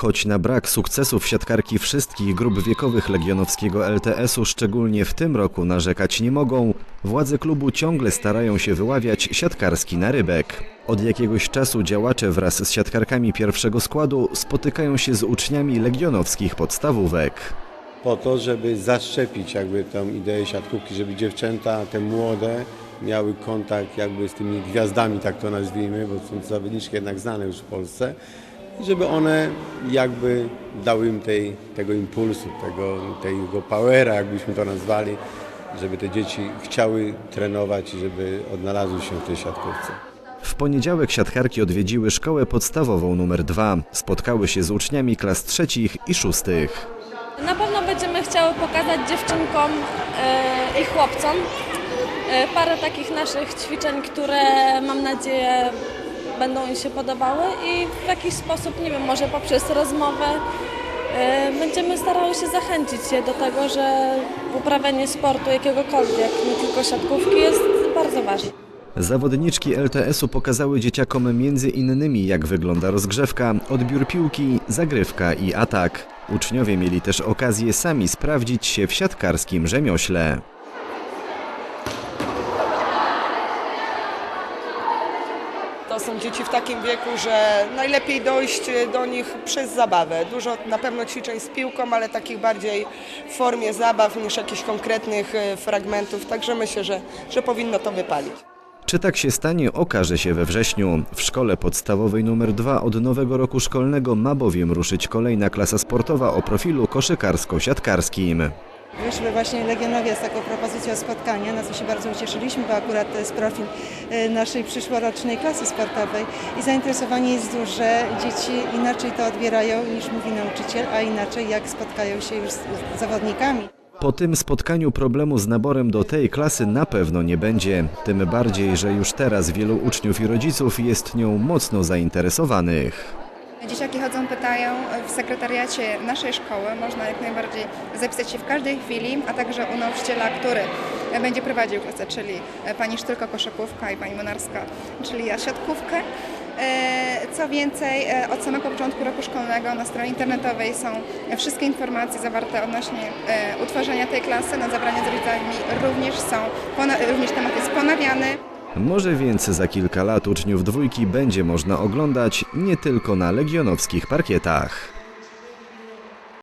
Choć na brak sukcesów siatkarki wszystkich grup wiekowych legionowskiego LTS-u szczególnie w tym roku narzekać nie mogą, władze klubu ciągle starają się wyławiać siatkarski narybek. Od jakiegoś czasu działacze wraz z siatkarkami pierwszego składu spotykają się z uczniami legionowskich podstawówek. po to, żeby zaszczepić jakby tą ideę siatkówki, żeby dziewczęta, te młode, miały kontakt jakby z tymi gwiazdami, tak to nazwijmy, bo są zawodniczki jednak znane już w Polsce, i żeby one jakby dały im tej, tego impulsu, tego, tego powera, jakbyśmy to nazwali, żeby te dzieci chciały trenować i żeby odnalazły się w tej siatkówce. W poniedziałek siatkarki odwiedziły szkołę podstawową numer 2. Spotkały się z uczniami klas trzecich i szóstych. Na pewno będziemy chciały pokazać dziewczynkom e, i chłopcom e, parę takich naszych ćwiczeń, które mam nadzieję będą im się podobały i w jakiś sposób, nie wiem, może poprzez rozmowę e, będziemy starały się zachęcić je do tego, że uprawianie sportu jakiegokolwiek, nie tylko siatkówki jest bardzo ważne. Zawodniczki LTS-u pokazały dzieciakom między innymi jak wygląda rozgrzewka, odbiór piłki, zagrywka i atak. Uczniowie mieli też okazję sami sprawdzić się w siatkarskim rzemiośle. Są dzieci w takim wieku, że najlepiej dojść do nich przez zabawę. Dużo na pewno ćwiczeń z piłką, ale takich bardziej w formie zabaw niż jakichś konkretnych e, fragmentów. Także myślę, że, że powinno to wypalić. Czy tak się stanie, okaże się we wrześniu. W szkole podstawowej nr 2 od nowego roku szkolnego ma bowiem ruszyć kolejna klasa sportowa o profilu koszykarsko-siatkarskim. Wyszły właśnie Legionowie z taką propozycją spotkania, na co się bardzo ucieszyliśmy, bo akurat to jest profil e, naszej przyszłorocznej klasy sportowej i zainteresowanie jest duże. Dzieci inaczej to odbierają niż mówi nauczyciel, a inaczej jak spotkają się już z z zawodnikami. Po tym spotkaniu problemu z naborem do tej klasy na pewno nie będzie. Tym bardziej, że już teraz wielu uczniów i rodziców jest nią mocno zainteresowanych. Dzieciaki chodzą, pytają w sekretariacie naszej szkoły. Można jak najbardziej zapisać się w każdej chwili, a także u nauczyciela, który będzie prowadził klasę, czyli pani Sztylko koszykówka i pani Monarska, czyli ja siatkówkę. E, Co więcej, e, od samego początku roku szkolnego na stronie internetowej są wszystkie informacje zawarte odnośnie e, utworzenia tej klasy. Na zabrania z rodzicami również są, również temat jest ponawiany. Może więc za kilka lat uczniów dwójki będzie można oglądać nie tylko na legionowskich parkietach.